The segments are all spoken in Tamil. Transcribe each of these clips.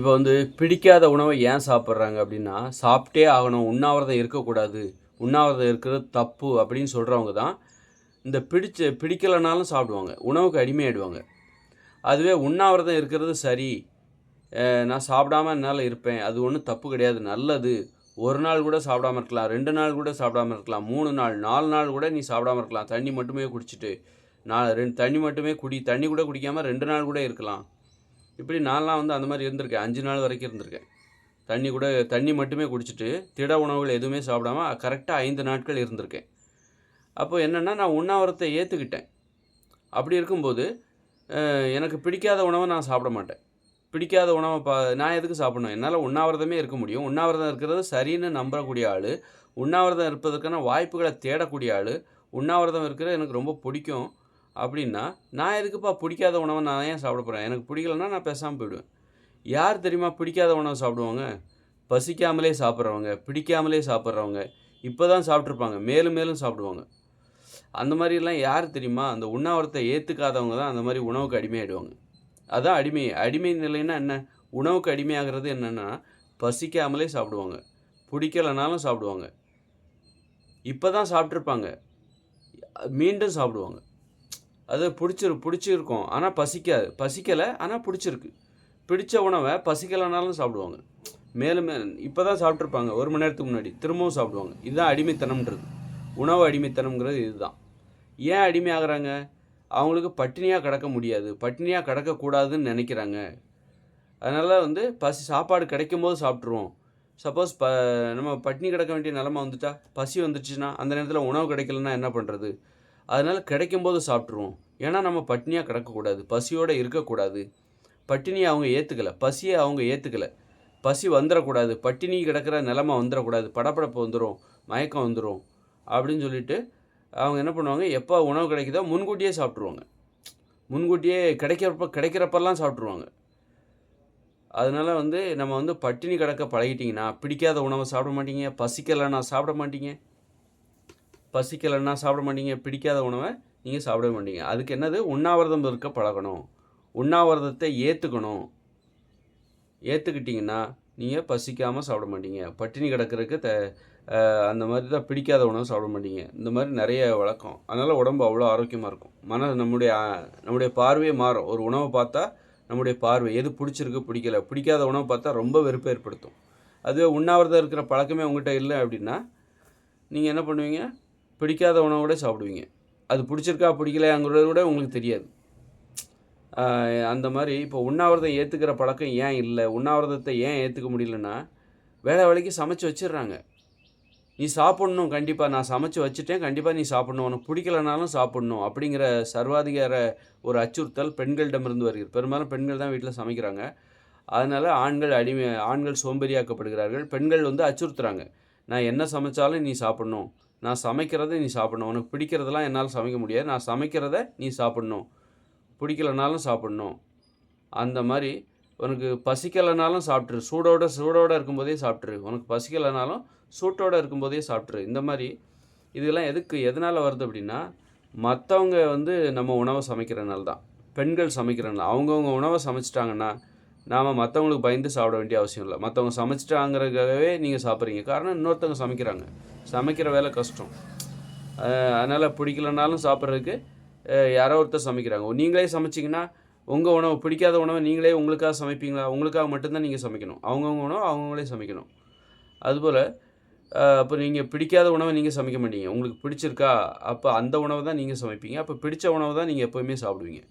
இப்போ வந்து பிடிக்காத உணவை ஏன் சாப்பிட்றாங்க அப்படின்னா சாப்பிட்டே ஆகணும் உண்ணாவிரதம் இருக்கக்கூடாது உண்ணாவிரதம் இருக்கிறது தப்பு அப்படின்னு சொல்கிறவங்க தான் இந்த பிடிச்ச பிடிக்கலைனாலும் சாப்பிடுவாங்க உணவுக்கு அடிமையாயிடுவாங்க. அதுவே உண்ணாவிரதம் இருக்கிறது சரி நான் சாப்பிடாம என்னால் இருப்பேன் அது ஒன்றும் தப்பு கிடையாது நல்லது. ஒரு நாள் கூட சாப்பிடாம இருக்கலாம் ரெண்டு நாள் கூட சாப்பிடாம இருக்கலாம் மூணு நாள் நாலு நாள் கூட நீ சாப்பிடாம இருக்கலாம் தண்ணி மட்டுமே குடிச்சிட்டு நான் ரெண்டு தண்ணி மட்டுமே குடி தண்ணி கூட குடிக்காமல் ரெண்டு நாள் கூட இருக்கலாம். இப்படி நான்லாம் வந்து அந்த மாதிரி இருந்திருக்கேன். அஞ்சு நாள் வரைக்கும் இருந்திருக்கேன். தண்ணி கூட தண்ணி மட்டுமே குடிச்சிட்டு திட உணவுகள் எதுவுமே சாப்பிடாம கரெக்டாக ஐந்து நாட்கள் இருந்திருக்கேன். அப்போ என்னென்னா நான் உண்ணாவிரத்தை ஏற்றுக்கிட்டேன் அப்படி இருக்கும்போது எனக்கு பிடிக்காத உணவை நான் சாப்பிட மாட்டேன். பிடிக்காத உணவை பா நான் எதுக்கு சாப்பிடணும்? என்னால் உண்ணாவிரதமே இருக்க முடியும். உண்ணாவிரதம் இருக்கிறது சரின்னு நம்பக்கூடிய ஆள் உண்ணாவிரதம் இருப்பதற்கான வாய்ப்புகளை தேடக்கூடிய ஆள் உண்ணாவிரதம் இருக்கிறது எனக்கு ரொம்ப பிடிக்கும். அப்படின்னா நான் எதுக்குப்பா பிடிக்காத உணவை நான் ஏன் சாப்பிட போகிறேன் எனக்கு பிடிக்கலன்னா நான் பேசாமல் போயிடுவேன். யார் தெரியுமா பிடிக்காத உணவை சாப்பிடுவாங்க? பசிக்காமலே சாப்பிட்றவங்க பிடிக்காமலே சாப்பிட்றவங்க. இப்போ தான் சாப்பிட்ருப்பாங்க மேலும் மேலும் சாப்பிடுவாங்க. அந்த மாதிரிலாம் யார் தெரியுமா? அந்த உண்ணாவிரத்தை ஏற்றுக்காதவங்க தான் அந்த மாதிரி உணவுக்கு அடிமையாயிடுவாங்க. அதான் அடிமை. அடிமை நிலைன்னா என்ன? உணவுக்கு அடிமையாகிறது என்னென்னா பசிக்காமலே சாப்பிடுவாங்க. பிடிக்கலைனாலும் சாப்பிடுவாங்க. இப்போ தான் சாப்பிட்ருப்பாங்க மீண்டும் சாப்பிடுவாங்க. அது பிடிச்சிரு பிடிச்சிருக்கும். ஆனால் பசிக்காது பசிக்கலை ஆனால் பிடிச்சிருக்கு. பிடிச்ச உணவை பசிக்கலைனாலும் சாப்பிடுவாங்க. மேலும் இப்போ தான் சாப்பிட்ருப்பாங்க ஒரு மணி நேரத்துக்கு முன்னாடி திரும்பவும் சாப்பிடுவாங்க. இதுதான் அடிமைத்தனம்ன்றது. உணவு அடிமைத்தனம்ங்கிறது இதுதான். ஏன் அடிமை ஆகிறாங்க அவங்களுக்கு பட்டினியாக கிடக்க முடியாது. பட்டினியாக கிடக்கக்கூடாதுன்னு நினைக்கிறாங்க. அதனால் வந்து பசி சாப்பாடு கிடைக்கும் போது சாப்பிட்ருவோம் சப்போஸ் ப நம்ம பட்டினி கிடக்க வேண்டிய நிலமை வந்துட்டா பசி வந்துடுச்சுன்னா அந்த நேரத்தில் உணவு கிடைக்கலன்னா என்ன பண்ணுறது அதனால் கிடைக்கும்போது சாப்பிட்ருவோம் ஏன்னா நம்ம பட்டினியாக கிடக்கக்கூடாது. பசியோடு இருக்கக்கூடாது. பட்டினியை அவங்க ஏற்றுக்கலை பசியை அவங்க ஏற்றுக்கலை பசி வந்துடக்கூடாது. பட்டினி கிடக்கிற நிலமை வந்துடக்கூடாது. படப்படப்பு வந்துடும் மயக்கம் வந்துடும் அப்படின்னு சொல்லிட்டு அவங்க என்ன பண்ணுவாங்க? எப்போ உணவு கிடைக்குதோ முன்கூட்டியே சாப்பிட்ருவாங்க முன்கூட்டியே கிடைக்கிறப்ப கிடைக்கிறப்பெல்லாம் சாப்பிட்ருவாங்க அதனால் வந்து நம்ம வந்து பட்டினி கிடக்க பழகிட்டிங்கன்னா பிடிக்காத உணவை சாப்பிட மாட்டீங்க. பசிக்கலைன்னா சாப்பிட மாட்டீங்க. பசிக்கலைன்னா சாப்பிட மாட்டீங்க பிடிக்காத உணவை நீங்கள் சாப்பிட மாட்டீங்க. அதுக்கு என்னது? உண்ணாவிரதம் இருக்க பழகணும். உண்ணாவிரதத்தை ஏற்றுக்கணும் ஏற்றுக்கிட்டிங்கன்னா நீங்கள் பசிக்காமல் சாப்பிட மாட்டீங்க. பட்டினி கிடக்கிறதுக்கு த அந்த மாதிரி தான் பிடிக்காத உணவு சாப்பிட மாட்டீங்க. இந்த மாதிரி நிறைய வழக்கம். அதனால் உடம்பு அவ்வளோ ஆரோக்கியமாக இருக்கும். மன நம்முடைய நம்முடைய பார்வையே மாறும். ஒரு உணவை பார்த்தா நம்முடைய பார்வை எது பிடிச்சிருக்கு பிடிக்கல. பிடிக்காத உணவை பார்த்தா ரொம்ப வெறுப்பை ஏற்படுத்தும். அதுவே உண்ணாவிரதம் இருக்கிற பழக்கமே உங்கள்கிட்ட இல்லை அப்படின்னா நீங்கள் என்ன பண்ணுவீங்க? பிடிக்காத உணவோட சாப்பிடுவீங்க. அது பிடிச்சிருக்கா பிடிக்கலையாங்கிறத கூட உங்களுக்கு தெரியாது. அந்த மாதிரி இப்போ உண்ணாவிரதம் ஏற்றுக்கிற பழக்கம் ஏன் இல்லை? உண்ணாவிரதத்தை ஏன் ஏற்றுக்க முடியலன்னா வேலை வேலைக்கு சமைச்சு வச்சிடுறாங்க. நீ சாப்பிட்ணும் கண்டிப்பாக நான் சமைச்சு வச்சுட்டேன் கண்டிப்பாக நீ சாப்பிட்ணும். உனக்கு பிடிக்கலனாலும் சாப்பிட்ணும் அப்படிங்கிற சர்வாதிகார ஒரு அச்சுறுத்தல் பெண்களிடமிருந்து வருகிறது. பெரும்பாலும் பெண்கள் தான் வீட்டில் சமைக்கிறாங்க. அதனால் ஆண்கள் அடிமை ஆண்கள் சோம்பேறியாக்கப்படுகிறார்கள். பெண்கள் வந்து அச்சுறுத்துறாங்க. நான் என்ன சமைச்சாலும் நீ சாப்பிட்ணும். நான் சமைக்கிறதை நீ சாப்பிட்ணும். உனக்கு பிடிக்கிறதெல்லாம் என்னால் சமைக்க முடியாது. நான் சமைக்கிறத நீ சாப்பிட்ணும். பிடிக்கலனாலும் சாப்பிட்ணும். அந்த மாதிரி உனக்கு பசிக்கலைனாலும் சாப்பிட்ரு சூடோட சூடோடு இருக்கும்போதே சாப்பிட்ரு உனக்கு பசிக்கலைனாலும் சூட்டோட இருக்கும்போதே சாப்பிட்ரு இந்த மாதிரி இதெல்லாம் எதுக்கு எதனால் வருது அப்படின்னா மற்றவங்க வந்து நம்ம உணவை சமைக்கிறனால தான். பெண்கள் சமைக்கிறனால அவங்கவுங்க உணவை சமைச்சிட்டாங்கன்னா நாம் மற்றவங்களுக்கு பயந்து சாப்பிட வேண்டிய அவசியம் இல்லை. மற்றவங்க சமைச்சிட்டாங்கிறதுக்காகவே நீங்கள் சாப்பிட்றீங்க. காரணம் இன்னொருத்தவங்க சமைக்கிறாங்க. சமைக்கிற வேலை கஷ்டம். அதனால் பிடிக்கலனாலும் சாப்பிட்றதுக்கு யாரோ ஒருத்தர் சமைக்கிறாங்க. நீங்களே சமைச்சிங்கன்னா உங்கள் உணவு பிடிக்காத உணவை நீங்களே உங்களுக்காக சமைப்பீங்களா? உங்களுக்காக மட்டும்தான் நீங்கள் சமைக்கணும். அவங்கவுங்க உணவு அவங்கவுங்களே சமைக்கணும். அதுபோல் அப்போ நீங்கள் பிடிக்காத உணவை நீங்கள் சமைக்க மாட்டீங்க. உங்களுக்கு பிடிச்சிருக்கா? அப்போ அந்த உணவை தான் நீங்கள் சமைப்பீங்க. அப்போ பிடிச்ச உணவை தான் நீங்கள் எப்போவுமே சாப்பிடுவீங்க.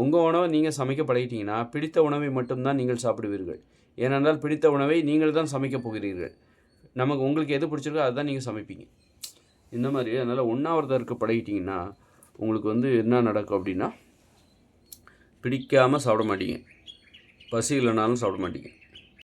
உங்கள் உணவை நீங்கள் சமைக்க பழகிட்டீங்கன்னா பிடித்த உணவை மட்டும்தான் நீங்கள் சாப்பிடுவீர்கள். ஏனென்றால் பிடித்த உணவை நீங்கள் தான் சமைக்கப் போகிறீர்கள். நமக்கு உங்களுக்கு எது பிடிச்சிருக்கோ அதுதான் நீங்கள் சமைப்பீங்க. இந்த மாதிரி அதனால் உண்ணாவிரதம் இருக்க பழகிட்டிங்கன்னா உங்களுக்கு வந்து என்ன நடக்கும் அப்படின்னா பிடிக்காமல் சாப்பிட மாட்டீங்க. பசி இல்லைனாலும் சாப்பிட மாட்டீங்க.